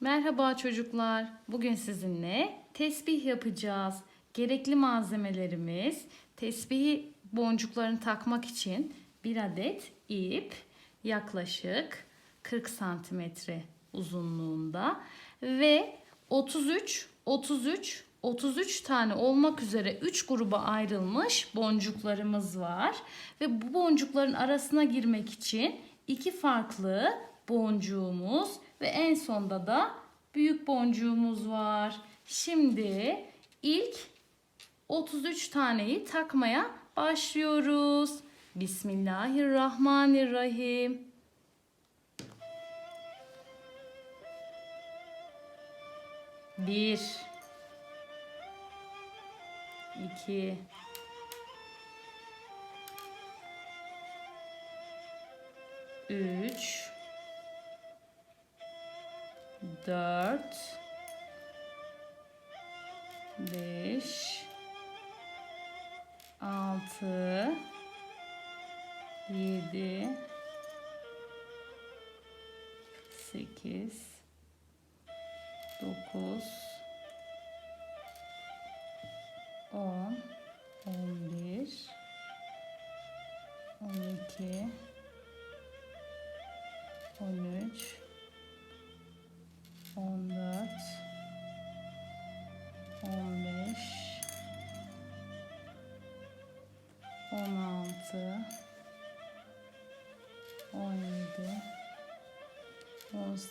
Merhaba çocuklar. Bugün sizinle tesbih yapacağız. Gerekli malzemelerimiz tesbih boncuklarını takmak için bir adet ip yaklaşık 40 santimetre uzunluğunda ve 33 33 33 tane olmak üzere 3 gruba ayrılmış boncuklarımız var ve bu boncukların arasına girmek için iki farklı boncuğumuz ve en sonda da büyük boncuğumuz var. Şimdi ilk 33 taneyi takmaya başlıyoruz. Bismillahirrahmanirrahim. Bir, iki, üç, 4 5 6 7 8 9 10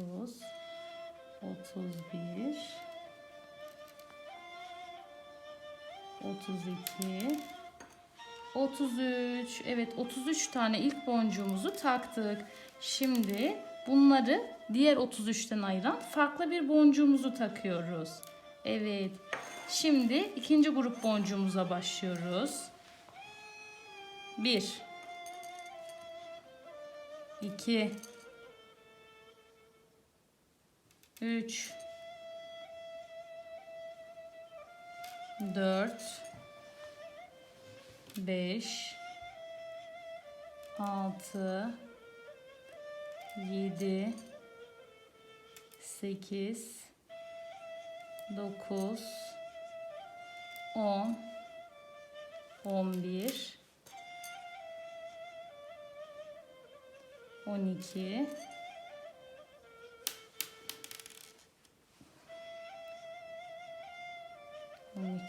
dört, yirmi beş, yirmi altı, yirmi yedi, yirmi sekiz, yirmi dokuz, otuz, otuz bir, otuz iki, 33. Evet 33 tane ilk boncuğumuzu taktık. Şimdi bunları diğer 33'ten ayıran farklı bir boncuğumuzu takıyoruz. Evet. Şimdi ikinci grup boncuğumuza başlıyoruz. 1 2 3 4 5 6 7 8 9 10 11 12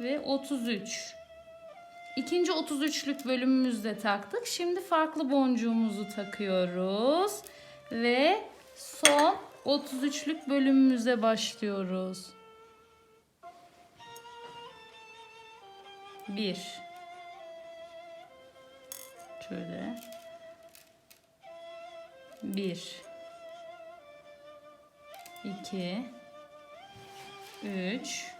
ve 33 İkinci 33'lük bölümümüzde taktık. Şimdi farklı boncuğumuzu takıyoruz. Ve son 33'lük bölümümüze başlıyoruz. 1 Şöyle. 1 2 3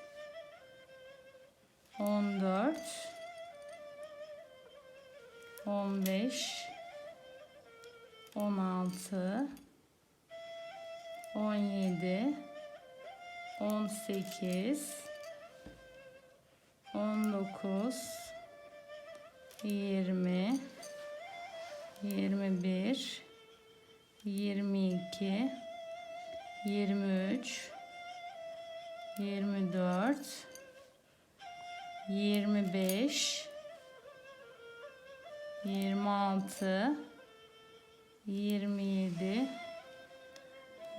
15 16 17 18 19 20 26 27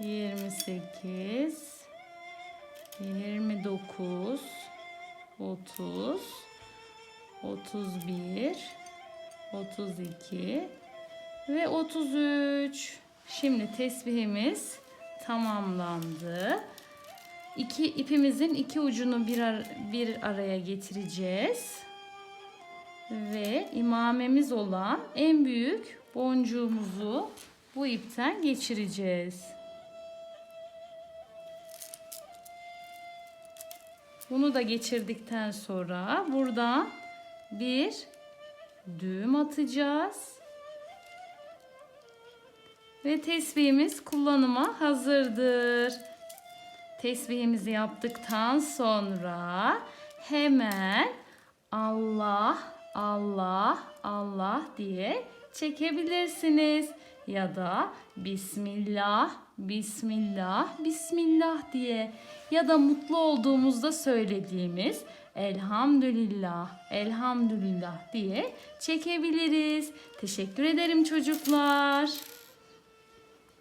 28 29 30 31 32 ve 33 şimdi tesbihimiz tamamlandı. İki ipimizin iki ucunu bir, ar- bir araya getireceğiz ve imamemiz olan en büyük boncuğumuzu bu ipten geçireceğiz. Bunu da geçirdikten sonra buradan bir düğüm atacağız. Ve tesbihimiz kullanıma hazırdır. Tesbihimizi yaptıktan sonra hemen Allah Allah Allah diye çekebilirsiniz ya da Bismillah Bismillah Bismillah diye ya da mutlu olduğumuzda söylediğimiz Elhamdülillah Elhamdülillah diye çekebiliriz. Teşekkür ederim çocuklar.